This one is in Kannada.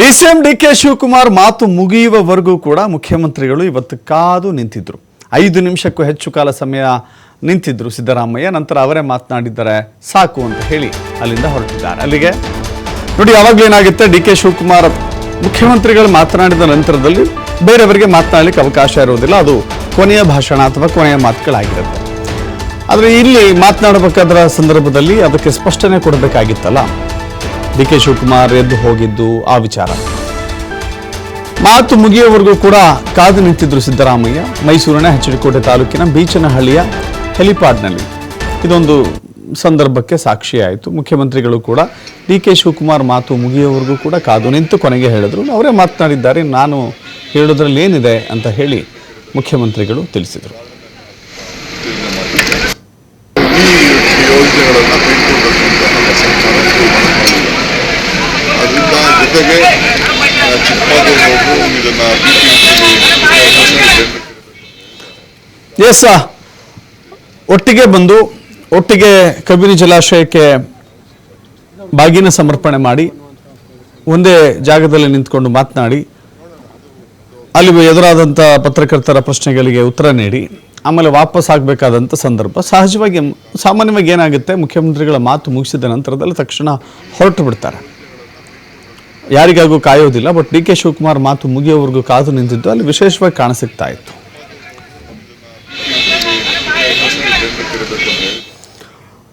ಡಿಸಿಎಂ ಡಿ ಕೆ ಶಿವಕುಮಾರ್ ಮಾತು ಮುಗಿಯುವವರೆಗೂ ಕೂಡ ಮುಖ್ಯಮಂತ್ರಿಗಳು ಇವತ್ತು ಕಾದು ನಿಂತಿದ್ರು. ಐದು ನಿಮಿಷಕ್ಕೂ ಹೆಚ್ಚು ಕಾಲ ಸಮಯ ನಿಂತಿದ್ರು ಸಿದ್ದರಾಮಯ್ಯ, ನಂತರ ಅವರೇ ಮಾತನಾಡಿದ್ದಾರೆ. ಸಾಕು ಅಂತ ಹೇಳಿ ಅಲ್ಲಿಂದ ಹೊರಟಿದ್ದಾರೆ. ಅಲ್ಲಿಗೆ ನೋಡಿ, ಯಾವಾಗಲೂ ಏನಾಗುತ್ತೆ ಡಿ ಕೆ ಶಿವಕುಮಾರ್ ಮುಖ್ಯಮಂತ್ರಿಗಳು ಮಾತನಾಡಿದ ನಂತರದಲ್ಲಿ ಬೇರೆಯವರಿಗೆ ಮಾತನಾಡಲಿಕ್ಕೆ ಅವಕಾಶ ಇರುವುದಿಲ್ಲ. ಅದು ಕೊನೆಯ ಭಾಷಣ ಅಥವಾ ಕೊನೆಯ ಮಾತುಗಳಾಗಿರುತ್ತೆ. ಆದರೆ ಇಲ್ಲಿ ಮಾತನಾಡಬೇಕಾದ್ರ ಸಂದರ್ಭದಲ್ಲಿ ಅದಕ್ಕೆ ಸ್ಪಷ್ಟನೆ ಕೊಡಬೇಕಾಗಿತ್ತಲ್ಲ. ಡಿ ಕೆ ಶಿವಕುಮಾರ್ ಎದ್ದು ಹೋಗಿದ್ದು ಆ ವಿಚಾರ. ಮಾತು ಮುಗಿಯುವವರೆಗೂ ಕೂಡ ಕಾದು ನಿಂತಿದ್ರು ಸಿದ್ದರಾಮಯ್ಯ. ಮೈಸೂರಿನ ಹೆಚ್ಚಡಿಕೋಟೆ ತಾಲೂಕಿನ ಬೀಚನಹಳ್ಳಿಯ ಹೆಲಿಪ್ಯಾಡ್ನಲ್ಲಿ. ಇದೊಂದು ಸಂದರ್ಭಕ್ಕೆ ಸಾಕ್ಷಿಯಾಯಿತು. ಮುಖ್ಯಮಂತ್ರಿಗಳು ಕೂಡ ಡಿ ಕೆ ಶಿವಕುಮಾರ್ ಮಾತು ಮುಗಿಯುವವರೆಗೂ ಕೂಡ ಕಾದು ನಿಂತು ಕೊನೆಗೆ ಹೇಳಿದ್ರು. ಅವರೇ ಮಾತನಾಡಿದ್ದಾರೆ, ನಾನು ಹೇಳೋದ್ರಲ್ಲಿ ಏನಿದೆ ಅಂತ ಹೇಳಿ ಮುಖ್ಯಮಂತ್ರಿಗಳು ತಿಳಿಸಿದರು. ಜೊತೆಗೆ ಬಿ ಎಸ್ ಒಟ್ಟಿಗೆ ಬಂದು, ಒಟ್ಟಿಗೆ ಕಬಿನಿ ಜಲಾಶಯಕ್ಕೆ ಬಾಗಿನ ಸಮರ್ಪಣೆ ಮಾಡಿ, ಒಂದೇ ಜಾಗದಲ್ಲಿ ನಿಂತ್ಕೊಂಡು ಮಾತನಾಡಿ ಅಲ್ಲಿ ಎದುರಾದಂಥ ಪತ್ರಕರ್ತರ ಪ್ರಶ್ನೆಗಳಿಗೆ ಉತ್ತರ ನೀಡಿ, ಆಮೇಲೆ ವಾಪಸ್ ಆಗಬೇಕಾದಂಥ ಸಂದರ್ಭ ಸಹಜವಾಗಿ, ಸಾಮಾನ್ಯವಾಗಿ ಏನಾಗುತ್ತೆ, ಮುಖ್ಯಮಂತ್ರಿಗಳ ಮಾತು ಮುಗಿಸಿದ ನಂತರದಲ್ಲಿ ತಕ್ಷಣ ಹೊರಟು ಬಿಡ್ತಾರೆ. ಯಾರಿಗಾಗೂ ಕಾಯೋದಿಲ್ಲ ಬಟ್ ಡಿ ಕೆ ಶಿವಕುಮಾರ್ ಮಾತು ಮುಗಿಯೋವರೆಗೂ ಕಾದು ನಿಂತಿದ್ದು ಅಲ್ಲಿ ವಿಶೇಷವಾಗಿ ಕಾಣಸಿಗ್ತಾ ಇತ್ತು.